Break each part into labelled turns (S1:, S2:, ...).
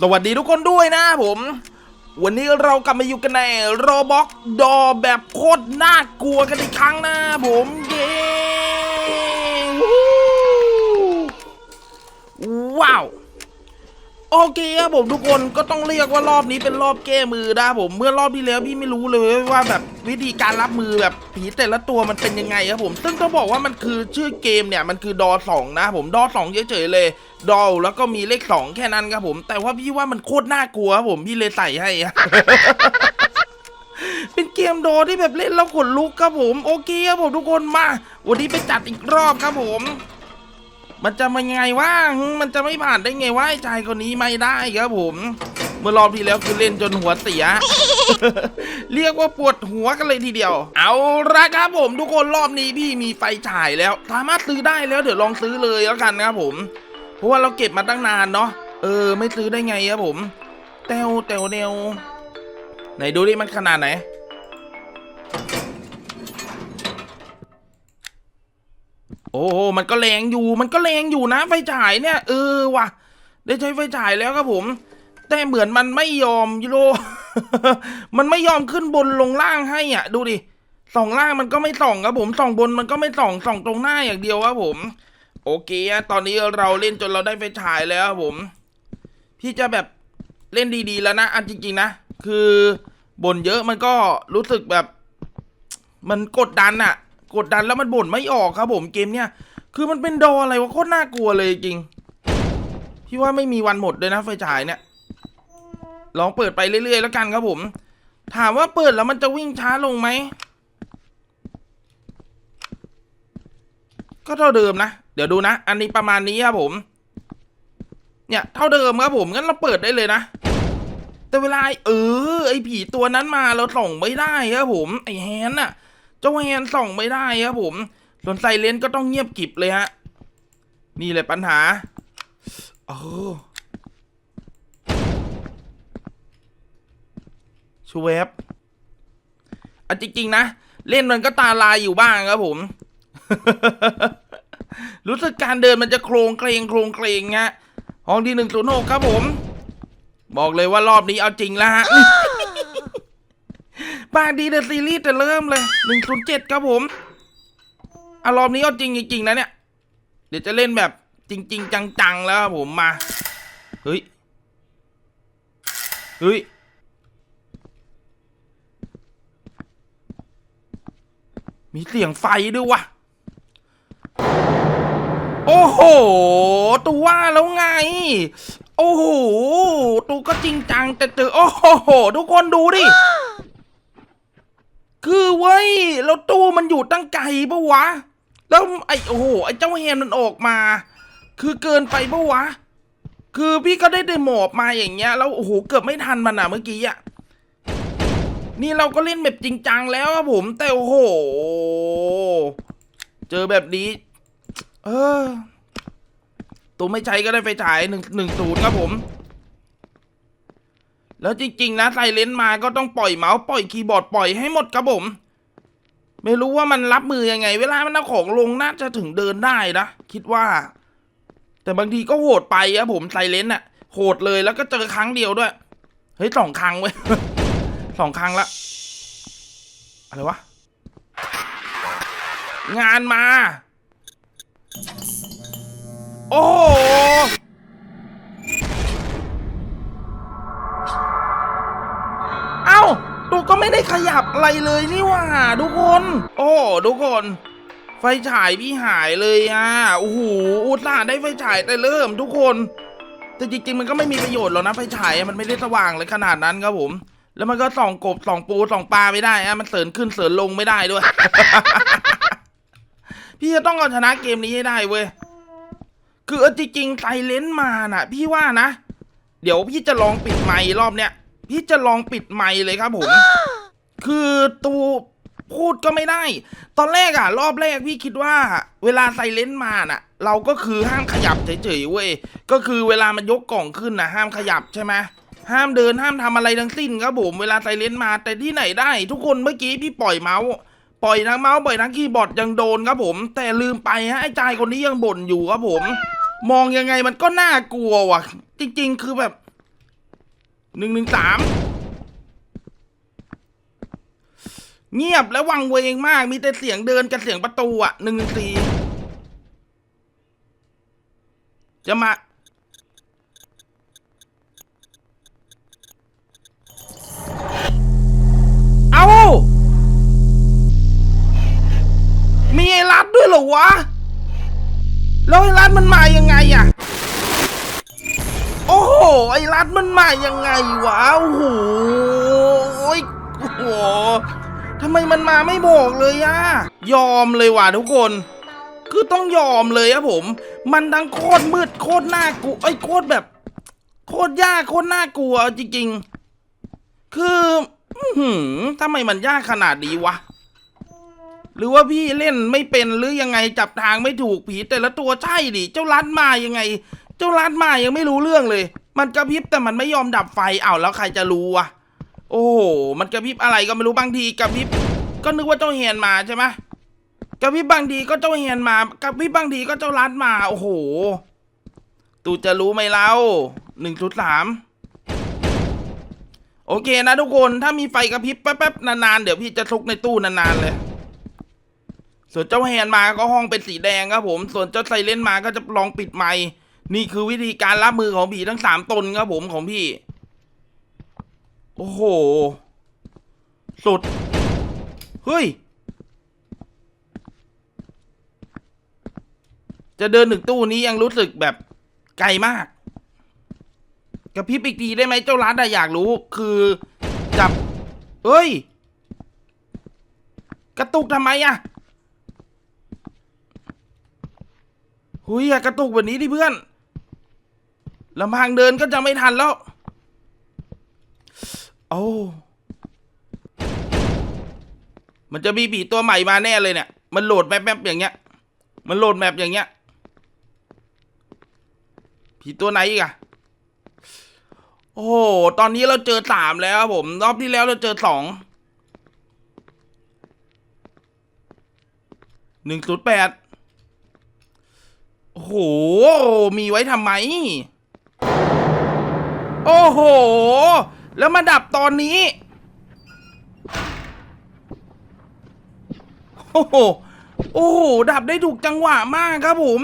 S1: สวัสดีทุกคนด้วยนะผม วันนี้เรากลับมาอยู่กันในโรบ็อกดอแบบโคตรน่ากลัวกันอีกครั้งนะผมเย้วู้ว้าว โอเคครับผมทุกคนก็ต้องเรียกว่ารอบนี้เป็นรอบแก้มือนะผมเมื่อรอบที่แล้วพี่ไม่รู้เลยว่าแบบวิธีการรับมือแบบผีแต่ละตัวมันเป็นยังไงครับผมซึ่งต้องบอกว่ามันคือชื่อเกมเนี่ยมันคือดอสองนะผมดอสองเฉยๆเลยดอแล้วก็มีเลขสองแค่นั้นครับผม แต่ว่าพี่ว่ามันโคตรน่ากลัวครับผมพี่เลยใส่ให้เป็นเกมโดที่แบบเล่นแล้วขนลุกครับผม โอเคครับผมทุกคนมา วันนี้ไปจัดอีกรอบครับผม มันจะมายังไงวะมันจะไม่ผ่านได้ไงวะชายคนนี้ไม่ได้ครับผม เมื่อรอบที่แล้วคือเล่นจนหัวเสียเรียกว่าปวดหัวกันเลยทีเดียว เอาละครับผมทุกคนรอบนี้พี่มีไฟฉายแล้ว สามารถซื้อได้แล้วเดี๋ยวลองซื้อเลยแล้วกันนะครับผม เพราะว่าเราเก็บมาตั้งนานเนาะ เออ ไม่ซื้อได้ไงครับผม เตวเตวเนวไหนดูดิมันขนาดไหน โอ้มันก็แรงอยู่ มันก็แรงอยู่นะไฟฉายเนี่ย เออว่ะ ได้ใช้ไฟฉายแล้วครับผม แต่เหมือนมันไม่ยอมยูโร มันไม่ยอมขึ้นบนลงล่างให้อะ ดูดิ ส่องล่างมันก็ไม่ส่องครับผม ส่องบนมันก็ไม่ส่อง ส่องตรงหน้าอย่างเดียวครับผม โอเคอะตอนนี้เราเล่นจนเราได้ไฟฉายแล้วครับผม พี่จะแบบเล่นดีๆแล้วนะ อันจริงๆนะ คือบนเยอะมันก็รู้สึกแบบ มันกดดันอะ กดดันแล้วมันบ่นไม่ออกครับผมเกมเนี้ยคือมันเป็นดออะไรวะโคตรน่ากลัวเลยจริงพี่ว่าไม่มีวันหมดเลยนะไฟฉายเนี่ย ลองเปิดไปเรื่อยๆแล้วกันครับผม ถามว่าเปิดแล้วมันจะวิ่งช้าลงไหมก็เท่าเดิมนะ เดี๋ยวดูนะ อันนี้ประมาณนี้ครับผม เนี่ยเท่าเดิมครับผมงั้นเราเปิดได้เลยนะ แต่เวลาเออ ไอผีตัวนั้นมาเราส่องไม่ได้ครับผม ไอแฮนน่ะ เจ้าแฮนส่องไม่ได้ครับผม ส่วนไซเลนก็ต้องเงียบกิบเลยฮะ นี่เลยปัญหาเออชูเวบอันจริง ๆ นะ เล่นมันก็ตาลายอยู่บ้างครับผม รู้สึกการเดินมันจะโครงเคลงโครงเคลงฮะห้องที่หนึ่งศูนย์หกครับผม บอกเลยว่ารอบนี้เอาจริงแล้วฮะ บางดีเดอะซีรีส์แต่เริ่มเลยหนึ่งศูนย์เจ็ดครับผมอารอบนี้เอาจริงจริงนะเนี่ย เดี๋ยวจะเล่นแบบจริง ๆ จังๆ แล้วครับผมมา เฮ้ย เฮ้ย มีเสียงไฟด้วยวะโอ้โห ตัวว่าแล้วไง โอ้โหตูก็จริงจังแต่เจอโอ้โห ทุกคนดูดิ คือเว้ยแล้วตู้มันอยู่ตั้งไกลปะวะ แล้วไอ้โอ้โหไอ้เจ้าเฮนมันออกมา คือเกินไปปะวะ คือพี่ก็ได้ได้หมอบมาอย่างเงี้ยแล้วโอ้โหเกือบไม่ทันมันอะเมื่อกี้อะนี่เราก็เล่นแบบจริงจังแล้วครับผมแต่โอ้โห เจอแบบนี้ เออตัวไม่ใช้ก็ได้ไฟฉายหนึ่งหนึ่งศูนย์ครับผม แล้วจริงๆนะไซเลนมาก็ต้องปล่อยเมาส์ปล่อยคีย์บอร์ดปล่อยให้หมดครับผม ไม่รู้ว่ามันรับมือยังไง เวลามันเอาของลงน่าจะถึงเดินได้นะ คิดว่า แต่บางทีก็โหดไปอะผมไซเลนอะโหดเลยแล้วก็เจอครั้งเดียวด้วย เฮ้ยสองครั้งเว้ยสองครั้งละอะไรวะ งานมา โอ้ ก็ไม่ได้ขยับอะไรเลยนี่หว่าทุกคน โอ้ทุกคน ไฟฉายพี่หายเลยอะโอ้โหอุตส่าห์ได้ไฟฉายแต่เริ่มทุกคน แต่จริงๆมันก็ไม่มีประโยชน์หรอกนะไฟฉายมันไม่ได้สว่างเลยขนาดนั้นครับผม แล้วมันก็ส่องกบส่องปูส่องปลาไม่ได้อะมันเสริญขึ้นเสริญลงไม่ได้ด้วย พี่จะต้องเอาชนะเกมนี้ให้ได้เว้ยคือจริงๆไซเลนมาน่ะ พี่ว่านะ เดี๋ยวพี่จะลองปิดไมค์รอบเนี้ย พี่จะลองปิดไมค์เลยครับผม คือตูพูดก็ไม่ได้ ตอนแรกอะรอบแรกพี่คิดว่า เวลาไซเลนมาน่ะ เราก็คือห้ามขยับเฉยๆเว้ย ก็คือเวลามันยกกล่องขึ้นนะห้ามขยับใช่ไหมห้ามเดินห้ามทำอะไรทั้งสิ้นครับผม เวลาไซเลนมาแต่ที่ไหนได้ ทุกคนเมื่อกี้พี่ปล่อยเมาส์ปล่อยทั้งเมาส์ปล่อยทั้งคีย์บอร์ดยังโดนครับผม แต่ลืมไปฮะไอ้จายคนนี้ยังบ่นอยู่ครับผม มองยังไงมันก็น่ากลัวว่ะ จริง ๆ คือแบบ หนึ่งหนึ่งสามเงียบและวังเวงมาก มีแต่เสียงเดินกับเสียงประตูอะหนึ่งหนึ่งสี่จะมา เอามีไอ้รัดด้วยเหรอวะ แล้วไอ้รัดมันมายังไงอะ ไอ้รัดมันมายังไงวะโอ้โหยโอ้โหทำไมมันมาไม่บอกเลยอะยอมเลยว่ะทุกคน คือต้องยอมเลยอะผม มันทั้งโคตรมืดโคตรน่ากลัวไอ้โคตรแบบ โคตรยากโคตรน่ากลัวจริงๆ คืออื้อหือทำไมมันยากขนาดนี้วะ หรือว่าพี่เล่นไม่เป็นหรือยังไงจับทางไม่ถูกผีแต่ละตัวใช่ดิเจ้ารัดมายังไง เจ้ารัดมายังไม่รู้เรื่องเลย มันกระพริบแต่มันไม่ยอมดับไฟอ้าวแล้วใครจะรู้วะโอ้โหมันกระพริบอะไรก็ไม่รู้บางทีกระพริบก็นึกว่าเจ้าเฮียนมาใช่ไหมกระพริบบางทีก็เจ้าเฮียนมากระพริบบางทีก็เจ้ารัดมาโอ้โหตูจะรู้ไหมเล่าหนึ่งจุดสามโอเคนะทุกคนถ้ามีไฟกระพริบแป๊บๆนานๆเดี๋ยวพี่จะทุกในตู้นานๆเลยส่วนเจ้าแฮนมาก็ห้องเป็นสีแดงครับผม ส่วนเจ้าไซเลนมาก็จะลองปิดไมค์ นี่คือวิธีการรับมือของผีทั้งสามตนครับผมของพี่ โอ้โห สุด เฮ้ย จะเดินถึงตู้นี้ยังรู้สึกแบบไกลมากกระพริบอีกทีได้ไหมเจ้ารัดอะอยากรู้ คือจับเอ้ย กระตุกทำไมอะหุยอย่ากระตุกแบบนี้ดิเพื่อน ลำพังเดินก็จะไม่ทันแล้ว โอ้ มันจะมีผีตัวใหม่มาแน่เลยเนี่ย มันโหลดแมปๆอย่างเงี้ย มันโหลดแมปอย่างเงี้ย ผีตัวไหนอีกอะโอ้โห ตอนนี้เราเจอสามแล้วผม รอบที่แล้วเราเจอสอง หนึ่งศูนย์แปดโอ้โห มีไว้ทำไม โอ้โห แล้วมาดับตอนนี้ โอ้โห โอ้โห ดับได้ถูกจังหวะมากครับผม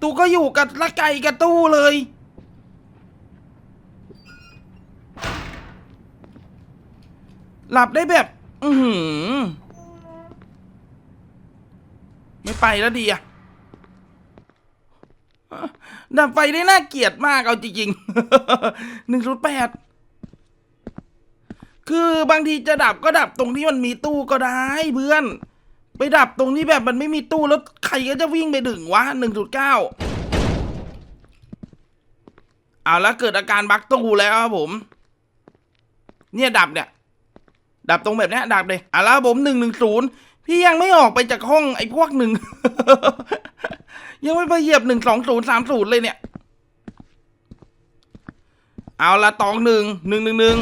S1: ตูก็อยู่กับละไก่กับตู้เลย หลับได้แบบ อือหือ ไม่ไปแล้วดีอะ ดับไฟได้น่าเกลียดมากเอาจริงๆหนึ่งศูนย์แปดคือบางทีจะดับก็ดับตรงที่มันมีตู้ก็ได้เพื่อน ไปดับตรงที่แบบมันไม่มีตู้แล้วใครก็จะวิ่งไปถึงวะหนึ่งจุดเก้าเอาแล้วเกิดอาการบักตู้แล้วครับผม เนี่ยดับเนี่ย ดับตรงแบบนี้ดับเลยอะแล้วผมหนึ่งหนึ่งศูนย์พี่ยังไม่ออกไปจากห้องไอ้พวกหนึ่ง ยังไม่ไปเหยียบหนึ่งสองศูนย์สามศูนย์เลยเนี่ย เอาละตองหนึ่งหนึ่งหนึ่งหนึ่ง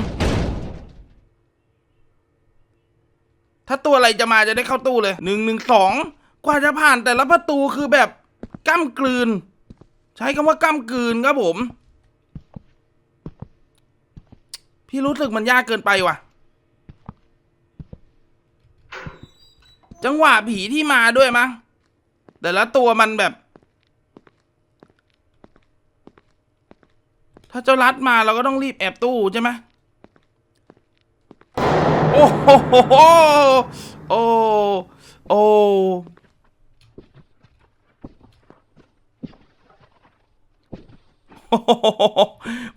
S1: ถ้าตัวอะไรจะมาจะได้เข้าตู้เลยหนึ่งหนึ่งสองกว่าจะผ่านแต่ละประตูคือแบบก้ากลืน ใช้คำว่าก้ากลืนครับผม พี่รู้สึกมันยากเกินไปว่ะ จังหวะผีที่มาด้วยมั้งแต่ละตัวมันแบบ ถ้าเจ้ารัดมาเราก็ต้องรีบแอบตู้ใช่ไหมโอ้โหโอ้โอ้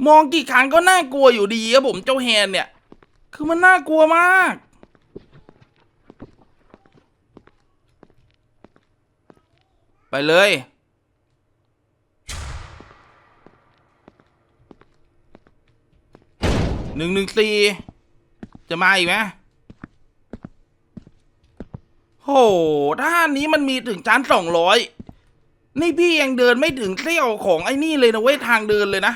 S1: มองกี่ครั้งก็น่ากลัวอยู่ดีครับผมเจ้าแฮนเนี่ย คือมันน่ากลัวมาก ไปเลย หนึ่งหนึ่งสี่จะมาอีกไหมโหถ้านนี้มันมีถึงชั้นสองร้อยนี่พี่ยังเดินไม่ถึงเสี้ยวของไอ้นี่เลยนะเว้ยทางเดินเลยนะ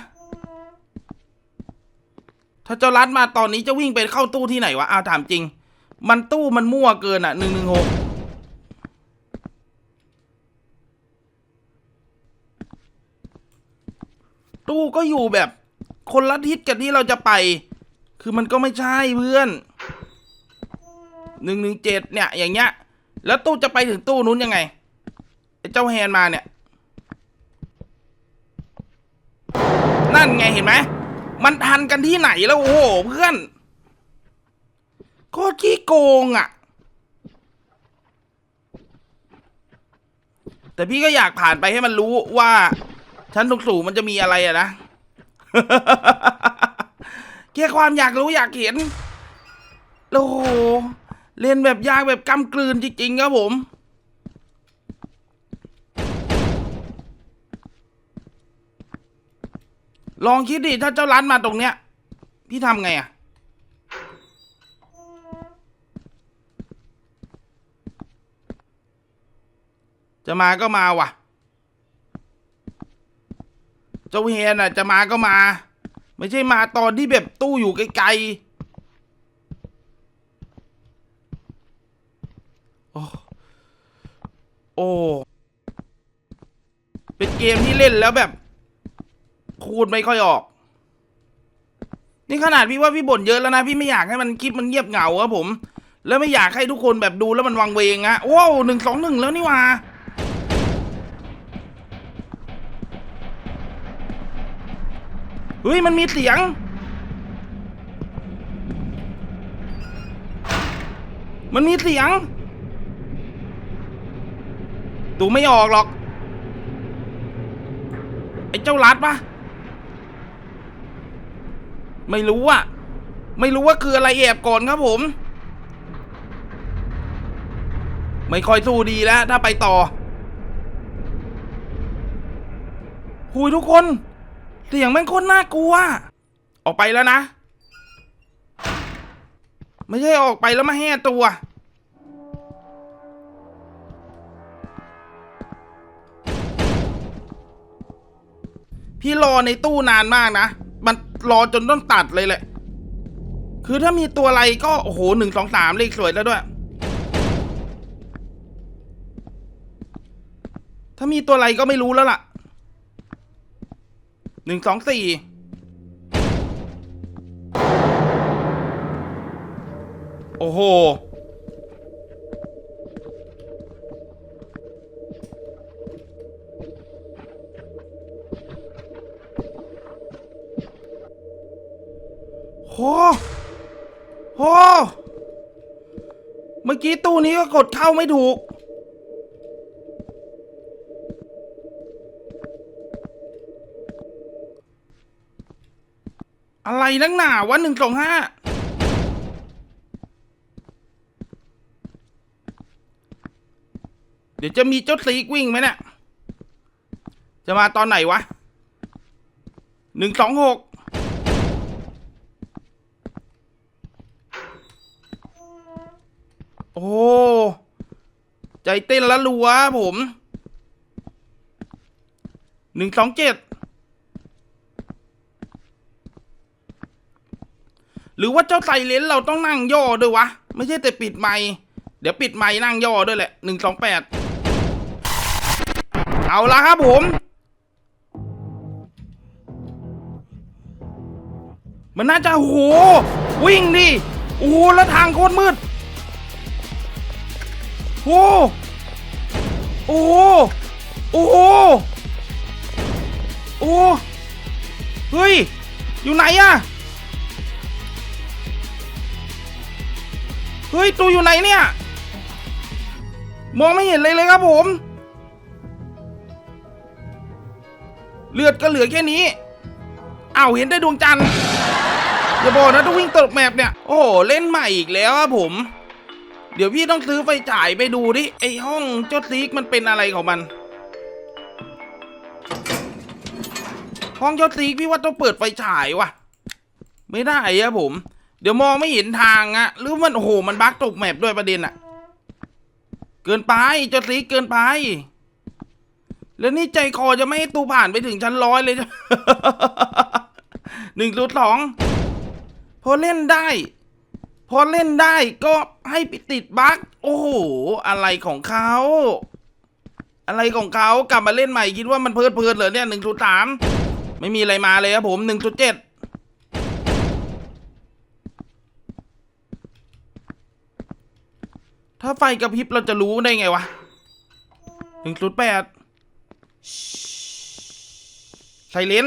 S1: ถ้าเจ้ารัดมาตอนนี้จะวิ่งไปเข้าตู้ที่ไหนวะอ้าวถามจริง มันตู้มันมั่วเกินอะหนึ่งหนึ่งหกตู้ก็อยู่แบบ คนละทิศกับที่เราจะไป คือมันก็ไม่ใช่เพื่อนหนึ่งหนึ่งเจ็ดเนี่ย อย่างเงี้ย แล้วตู้จะไปถึงตู้นู้นยังไงไอ้เจ้าแฮนมาเนี่ย นั่นไงเห็นไหม มันทันกันที่ไหนแล้ว โอ้โหเพื่อนโคตรขี้โกงอะ แต่พี่ก็อยากผ่านไปให้มันรู้ว่า ชั้นสูงๆมันจะมีอะไรอะนะ แค่ความอยากรู้อยากเห็นโอ้โหเล่นแบบยากแบบกำกลืนจริงๆครับผมลองคิดดิถ้าเจ้าร้านมาตรงเนี้ย พี่ทำไงอะจะมาก็มาว่ะ เจ้าเฮนอะ จะมาก็มา ไม่ใช่มาตอนที่แบบตู้อยู่ไกลๆ โอ้โอ้เป็นเกมที่เล่นแล้วแบบ คูดไม่ค่อยออก นี่ขนาดพี่ว่าพี่บ่นเยอะแล้วนะ พี่ไม่อยากให้มันคลิปมันเงียบเหงาครับผม แล้วไม่อยากให้ทุกคนแบบดูแล้วมันวังเวงอะว้หนึ่งสองหนึ่งแล้วนี่หว่า เฮ้ยมันมีเสียง มันมีเสียง ดูไม่ออกหรอก ไอ้เจ้าลัดปะไม่รู้อะไม่รู้ว่าคืออะไรแอบก่อนครับผม ไม่ค่อยสู้ดีแล้ว ถ้าไปต่อหุยทุกคน เสียงแม่งโคตรน่ากลัว ออกไปแล้วนะ ไม่ใช่ออกไปแล้วมาแห่ตัว พี่รอในตู้นานมากนะ มันรอจนต้องตัดเลยแหละ คือถ้ามีตัวอะไรก็ โอ้โหหนึ่งสองสามเลขสวยแล้วด้วยถ้ามีตัวอะไรก็ไม่รู้แล้วล่ะ หนึ่งสองสี่โอ้โห โห โห เมื่อกี้ตู้นี้ก็กดเข้าไม่ถูก อะไรนักหนาวะหนึ่งสองห้าเดี๋ยวจะมีเจ้าซีกวิ่งไหมเนี่ย จะมาตอนไหนวะหนึ่งสองหกโอ้ ใจเต้นละรัวผมหนึ่งสองเจ็ด หรือว่าเจ้าไซเลนเราต้องนั่งย่อด้วยวะ ไม่ใช่แต่ปิดไมค์เดี๋ยวปิดไมค์นั่งย่อด้วยแหละหนึ่งสองแปดเอาละครับผม มันน่าจะโอ้โหวิ่งดิโอ้โหแล้วทางโคตรมืดโอ้โหโอ้โอ้โอ้เฮ้ย อยู่ไหนอะ เฮ้ยตัวอยู่ไหนเนี่ย มองไม่เห็นเลยเลยครับผม เลือดก็เหลือแค่นี้อ้าวเห็นได้ดวงจันทร์อย่าบอกนะต้องวิ่งตกแมปเนี่ย โอ้โหเล่นใหม่อีกแล้วครับผม เดี๋ยวพี่ต้องซื้อไฟฉายไปดูดิไอห้องเจ้าซีกมันเป็นอะไรของมัน ห้องเจ้าซีกพี่ว่าต้องเปิดไฟฉายวะไม่ได้อะผม เดี๋ยวมองไม่เห็นทางอะหรือมันโอ้โหมันบั๊กตกแมปด้วยประเด็นอะเกินไปเจ้าซีเกินไป แล้วนี่ใจคอจะไม่ให้ตูผ่านไปถึงชั้นร้อยเลยหนึ่งรูสองพอเล่นได้ พอเล่นได้ก็ให้ไปติดบั๊กโอ้โห อะไรของเขาอะไรของเขากลับมาเล่นใหม่คิดว่ามันเพลิดเพลินเหรอเนี่ยหนึ่งจุดสามไม่มีอะไรมาเลยครับผมหนึ่งจุดเจ็ด ถ้าไฟกระพริบเราจะรู้ได้ไงวะหนึ่งศูนย์แปดไซเลน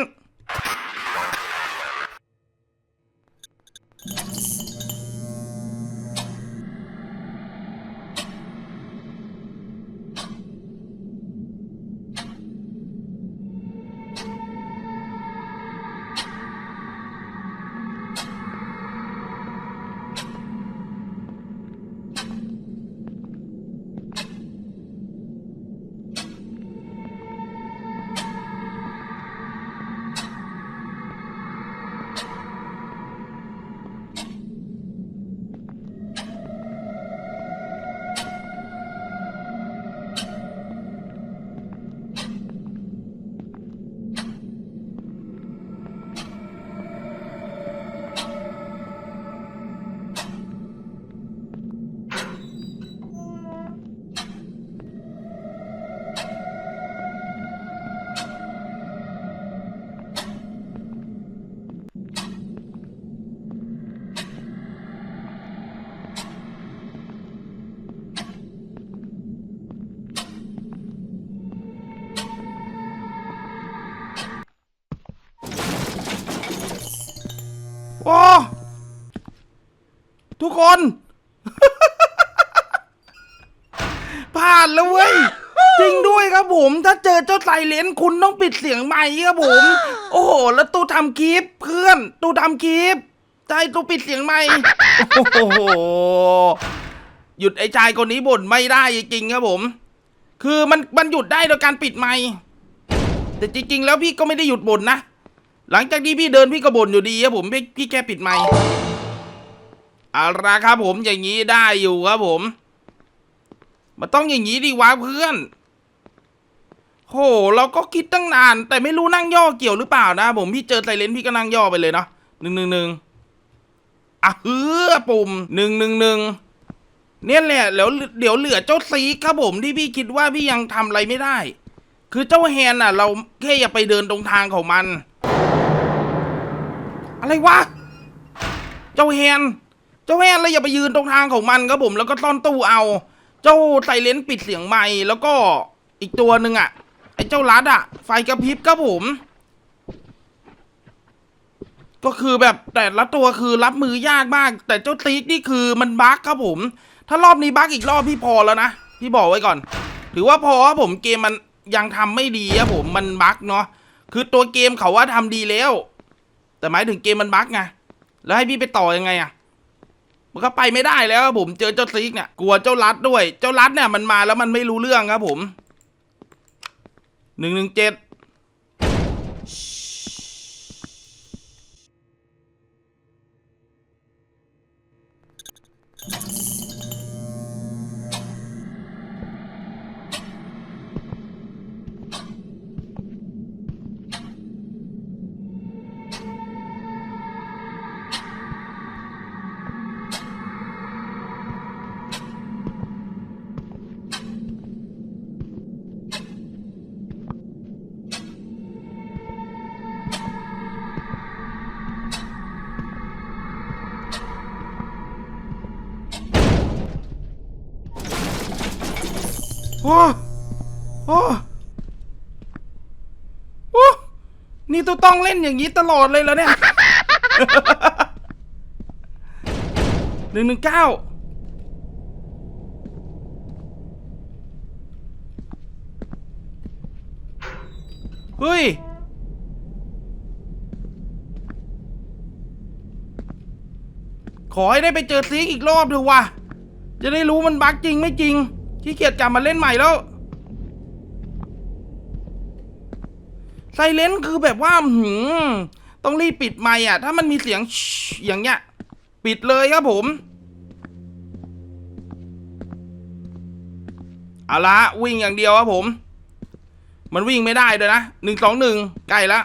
S1: โอ้ทุกคน ผ่านแล้วเว้ย จริงด้วยครับผม ถ้าเจอเจ้าไซเลนคุณต้องปิดเสียงใหม่ครับผม โอ้โห แล้วตู้ทำคลิปเพื่อน ตู้ทำคลิปใจตู้ปิดเสียงใหม่โอ้โห หยุดไอ้ชายคนนี้บ่นไม่ได้จริงครับผม คือมันมันหยุดได้โดยการปิดไมค์แต่จริง ๆ แล้วพี่ก็ไม่ได้หยุดบ่นนะ หลังจากที่พี่เดินพี่ก็บ่นอยู่ดีครับผมพี่พี่แค่ปิดไมค์เอาละครับผมอย่างนี้ได้อยู่ครับผม มันต้องอย่างนี้ดีวะเพื่อนโหเราก็คิดตั้งนาน แต่ไม่รู้นั่งย่อเกี่ยวหรือเปล่านะ ผมพี่เจอไซเลนพี่ก็นั่งย่อไปเลยเนาะหนึ่งหนึ่งหนึ่งอะเฮือปุ่มหนึ่งหนึ่งหนึ่งเนี่ยแหละแล้วเดี๋ยวเหลือเจ้าซีครับผมที่พี่คิดว่าพี่ยังทำอะไรไม่ได้ คือเจ้าแฮนน่ะ เราแค่อย่าไปเดินตรงทางของมัน อะไรวะ เจ้าแฮน เจ้าแฮนเราอย่าไปยืนตรงทางของมันครับผม แล้วก็ต้อนตู้เอา เจ้าไซเลนปิดเสียงไม้แล้วก็อีกตัวหนึ่งอะ ไอ้เจ้าลัดอะ ไฟกระพริบครับผม ก็คือแบบแต่ละตัวคือรับมือยากมาก แต่เจ้าติ๊กนี่คือมันบั๊กครับผม ถ้ารอบนี้บั๊กอีกรอบพี่พอแล้วนะ พี่บอกไว้ก่อน ถือว่าพอครับผมเกมมันยังทำไม่ดีครับผมมันบั๊กเนาะคือตัวเกมเขาว่าทำดีแล้ว แต่หมายถึงเกมมันบั๊กไง แล้วให้พี่ไปต่อยังไงอะมันก็ไปไม่ได้แล้วครับผมเจอเจ้าซิกเนี่ยกลัวเจ้ารัดด้วย เจ้ารัดเนี่ยมันมาแล้วมันไม่รู้เรื่องครับผมหนึ่งหนึ่งเจ็ด อ้โอ้โอ้นี่ตัวต้องเล่นอย่างนี้ตลอดเลยแล้วเนี่ยหนึ่งหนึ่งเก้าเฮ้ย ขอให้ได้ไปเจอซีกอีกรอบเถอะวะ จะได้รู้มันบั๊กจริงไม่จริง ขี้เกียจกลับมาเล่นใหม่แล้วไซเลนคือแบบว่าหืมต้องรีบปิดไมค์อะ ถ้ามันมีเสียงอย่างเงี้ย ปิดเลยครับผม เอาละวิ่งอย่างเดียวครับผม มันวิ่งไม่ได้ด้วยนะหนึ่งสองหนึ่งใกล้ละ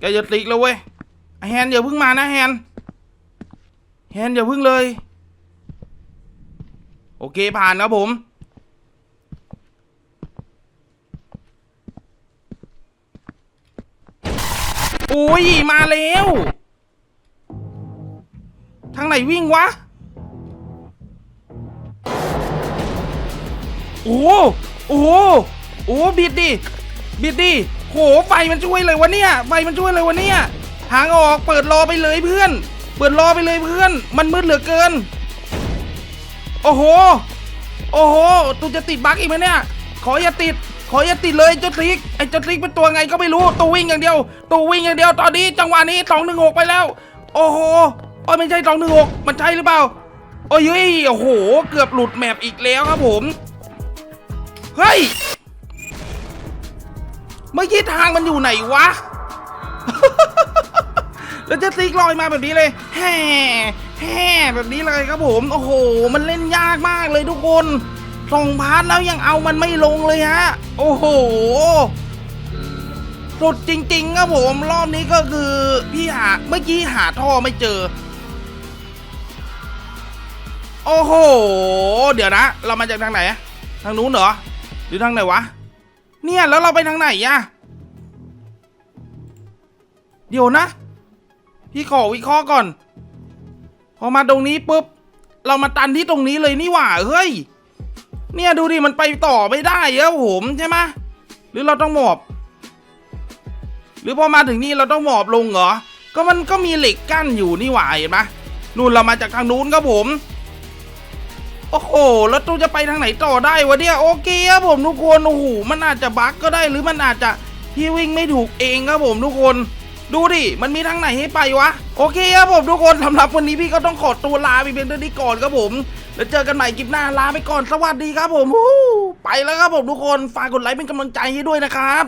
S1: ใกล้จะติ๊กแล้วเว้ย แฮนอย่าพิ่งมานะแฮน แฮนอย่าพิ่งเลย โอเคผ่านครับผมโอ้ย มาแล้ว ทางไหนวิ่งวะ โอ้โอ้โอ้บิดดิ บิดดิ โห ไฟมันช่วยเลยวะเนี่ย ไฟมันช่วยเลยวะเนี่ย ทางออกเปิดรอไปเลยเพื่อน เปิดรอไปเลยเพื่อน มันมืดเหลือเกิน โอ้โห โอ้โห ตูจะติดบั๊กอีกไหมเนี่ย ขออย่าติด ขออย่าติดเลยเจ้าทริก ไอ้เจ้าทริกเป็นตัวไงก็ไม่รู้ ตัววิ่งอย่างเดียว ตัววิ่งอย่างเดียว ตอนนี้จังหวะนี้สองหนึ่งหกไปแล้ว โอ้โหโอ้ยไม่ใช่สองหนึ่งหกมันใช่หรือเปล่า โอ้ยโอ้โห เกือบหลุดแมปอีกแล้วครับผม เฮ้ย เมื่อกี้ทางมันอยู่ไหนวะ แล้วจะติ๊กลอยมาแบบนี้เลยแห่ แห่แบบนี้เลยครับผม โอ้โห มันเล่นยากมากเลยทุกคนส่งพาร์ทแล้วยังเอามันไม่ลงเลยฮะ โอ้โห สุดจริงๆครับผม รอบนี้ก็คือพี่หาเมื่อกี้หาท่อไม่เจอ โอ้โห เดี๋ยวนะ เรามาจากทางไหนอะทางนู้นเหรอ หรือทางไหนวะ เนี่ยแล้วเราไปทางไหนอะเดี๋ยวนะ พี่ขอวิเคราะห์ก่อน พอมาตรงนี้ปุ๊บ เรามาตันที่ตรงนี้เลยนี่หว่าเฮ้ย เนี่ยดูดิมันไปต่อไม่ได้เยอะผมใช่ไหมหรือเราต้องหมอบ หรือพอมาถึงนี่เราต้องหมอบลงเหรอ ก็มันก็มีเหล็กกั้นอยู่นี่หว่าเห็นไหมนู่นเรามาจากทางนู้นครับผมโอ้โหแล้วตูจะไปทางไหนต่อได้วะเนี่ยโอเคครับผมทุกคนโอ้โหมันอาจจะบั๊กก็ได้หรือมันอาจจะพี่วิ่งไม่ถูกเองครับผมทุกคน ดูดิ มันมีทางไหนให้ไปวะ โอเคครับผมทุกคนสำหรับวันนี้พี่ก็ต้องขอตัวลาไปเพียงเท่านี้ก่อนครับผม แล้วเจอกันใหม่คลิปหน้าลาไปก่อนสวัสดีครับผม ไปแล้วครับผมทุกคน ฝากกดไลค์เป็นกำลังใจให้ด้วยนะครับ